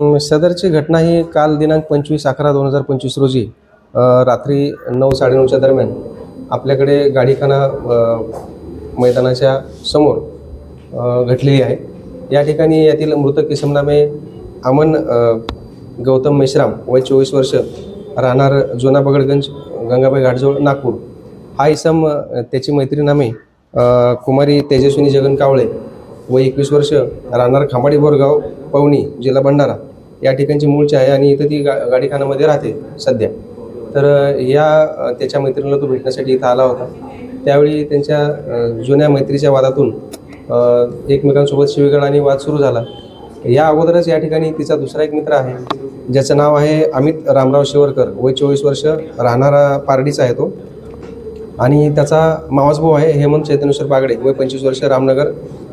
सदरची घटना ही काल दिनांक पंचवीस अकरा दोन हजार पंचवीस रोजी रात्री नऊ साडेनऊच्या दरम्यान आपल्याकडे गाडीखाना मैदानाच्या समोर घटलेली घडलेली आहे. या ठिकाणी यातील मृत किसमनामे अमन गौतम मेश्राम वय चोवीस वर्ष राहणार जुना बगडगंज गंगाबाई घाटजवळ नागपूर. हा इसम त्याची मैत्रीनामे कुमारी तेजस्विनी जगन कावळे व एकवीस वर्ष राहणार खांबाडी बोरगाव पवनी जिल्हा भंडारा. या ठिकाणची मूळची आहे आणि इथं ती गा गाडीखानामध्ये राहते सध्या. तर या त्याच्या मैत्रिणीला तो भेटण्यासाठी इथं आला होता. त्यावेळी त्यांच्या जुन्या मैत्रीच्या वादातून एकमेकांसोबत शिवेगड आणि वाद सुरू झाला. या अगोदरच या ठिकाणी तिचा दुसरा एक मित्र आहे. ज्याचं नाव आहे अमित रामराव शिवरकर. वय चोवीस वर्ष राहणारा पारडीचा आहे तो. आणि त्याचा मावस भाऊ आहे हेमंत चैतनेश्वर बागडे वय पंचवीस वर्ष रामनगर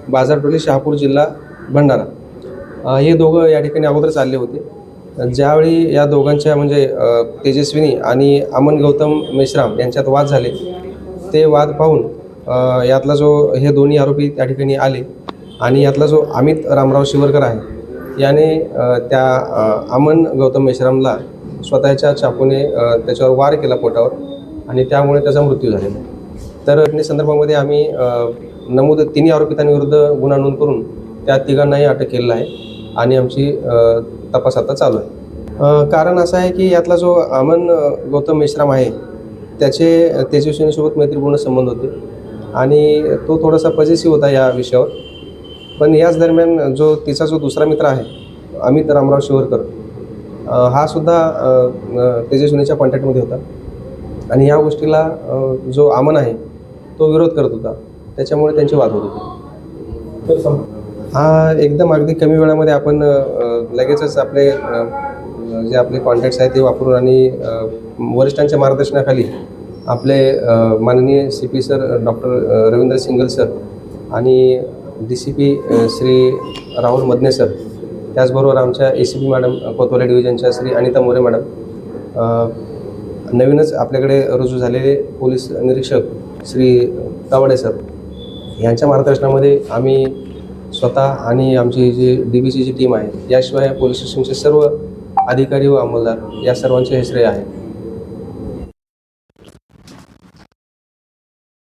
बाजारटोली शहापूर जिल्हा भंडारा. हे दोघं या ठिकाणी अगोदर चालले होते. ज्यावेळी या दोघांच्या म्हणजे तेजस्विनी आणि अमन गौतम मेश्राम यांच्यात वाद झाले ते वाद पाहून यातला जो हे दोन्ही आरोपी त्या ठिकाणी आले आणि यातला जो अमित रामराव शिवरकर आहे याने त्या अमन गौतम मेश्रामला स्वतःच्या चाकूने त्याच्यावर वार केला पोटावर. आणि त्यामुळे त्याचा मृत्यू झालेला तर घटने संदर्भामध्ये आम्ही नमूद तिन्ही आरोपितांविरुद्ध गुन्हा नोंद करून त्या तिघांनाही अटक केलेला आहे आणि आमची तपास आता चालू आहे. कारण असं आहे की यातला जो अमन गौतम मेश्राम आहे त्याचे तेजस्विनीसोबत मैत्रीपूर्ण संबंध होते आणि तो थोडासा पजेसिव्ह होता या विषयावर. पण याच दरम्यान जो तिचा जो दुसरा मित्र आहे अमित रामराव शिवरकर हा सुद्धा तेजस्विनीच्या कॉन्टॅक्टमध्ये होता. आणि या गोष्टीला जो अमन आहे तो विरोध करत होता. त्याच्यामुळे त्यांचे वाद होत होते. हा एकदम अगदी कमी वेळामध्ये आपण लगेचच आपले जे आपले कॉन्टॅक्ट्स आहेत ते वापरून आणि वरिष्ठांच्या मार्गदर्शनाखाली आपले माननीय C P sir doctor Ravindra Singal sir आणि D C P Shri Rahul Madane sir त्याचबरोबर आमच्या A C P madam Kotwali डिव्हिजनच्या श्री अनिता मोरे मॅडम नवीनच आपल्याकडे रुजू झालेले पोलीस निरीक्षक श्री तावडे सर यांच्या मार्गदर्शनामध्ये आम्ही स्वतः आणि आमची जी डी बी सीची टीम आहे याशिवाय पोलीस स्टेशनचे सर्व अधिकारी व अंमलदार या सर्वांचे हे श्रेय आहे.